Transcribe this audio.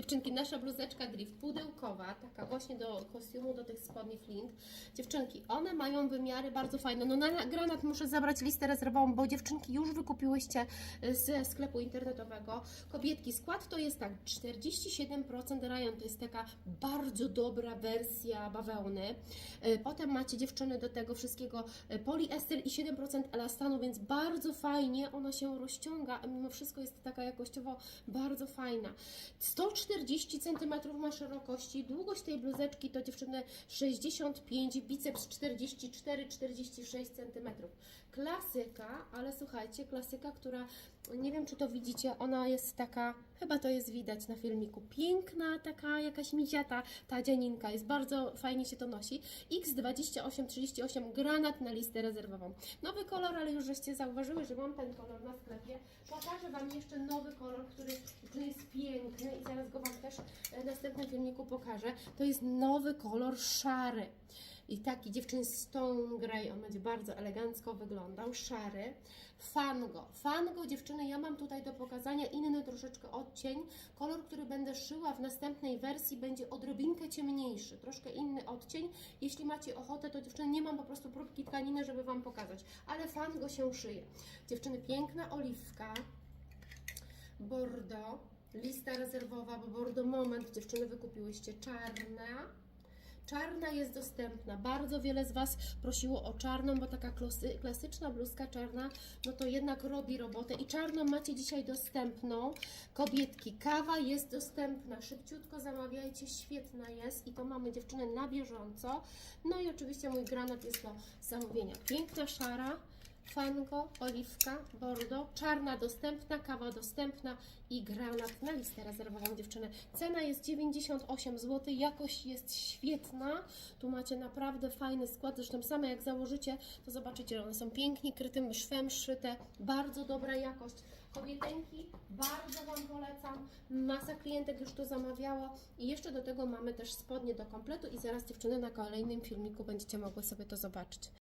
Dziewczynki, nasza bluzeczka drift pudełkowa, taka właśnie do kostiumu, do tych spodni flint. Dziewczynki, one mają wymiary bardzo fajne. No na granat muszę zabrać listę rezerwową, bo dziewczynki już wykupiłyście y, ze sklepu internetowego. Kobietki, skład to jest tak, 47% rajon, to jest taka bardzo dobra wersja bawełny. Y, Potem macie dziewczyny do tego wszystkiego y, poliester i 7% elastanu, więc bardzo fajnie ona się rozciąga, a mimo wszystko jest taka jakościowo bardzo fajna. 140 cm ma szerokości, długość tej bluzeczki to dziewczyny 65, biceps 44-46 cm. Klasyka, ale słuchajcie, klasyka, która nie wiem czy to widzicie, ona jest taka, chyba to jest widać na filmiku, piękna, taka jakaś miziata, ta dzianinka, jest bardzo fajnie się to nosi. X2838 granat na listę rezerwową. Nowy kolor, ale już żeście zauważyły, że mam ten kolor na sklepie. Pokażę Wam jeszcze nowy kolor, który, który jest piękny i zaraz go Wam też e, w następnym filmiku pokażę. To jest nowy kolor szary. I taki dziewczyn Stone Grey, on będzie bardzo elegancko wyglądał, szary. Fango. Fango, dziewczyny, ja mam tutaj do pokazania inny troszeczkę odcień. Kolor, który będę szyła w następnej wersji będzie odrobinkę ciemniejszy, troszkę inny odcień. Jeśli macie ochotę, to dziewczyny, nie mam po prostu próbki tkaniny, żeby Wam pokazać, ale fango się szyje. Dziewczyny, piękna oliwka, bordo, lista rezerwowa, bo bordo moment, dziewczyny wykupiłyście czarna. Czarna jest dostępna. Bardzo wiele z Was prosiło o czarną, bo taka klasy, klasyczna bluzka czarna, no to jednak robi robotę. I czarną macie dzisiaj dostępną. Kobietki, kawa jest dostępna. Szybciutko zamawiajcie, świetna jest. I to mamy dziewczyny na bieżąco. No i oczywiście mój granat jest do zamówienia. Piękna szara. Fango, oliwka, bordo, czarna dostępna, kawa dostępna i granat na listę rezerwową dziewczyny. Cena jest 98 zł, jakość jest świetna. Tu macie naprawdę fajny skład, zresztą same jak założycie, to zobaczycie, że one są pięknie krytym szwem szyte, bardzo dobra jakość. Kobietenki, bardzo Wam polecam. Masa klientek już to zamawiało i jeszcze do tego mamy też spodnie do kompletu i zaraz dziewczyny na kolejnym filmiku będziecie mogły sobie to zobaczyć.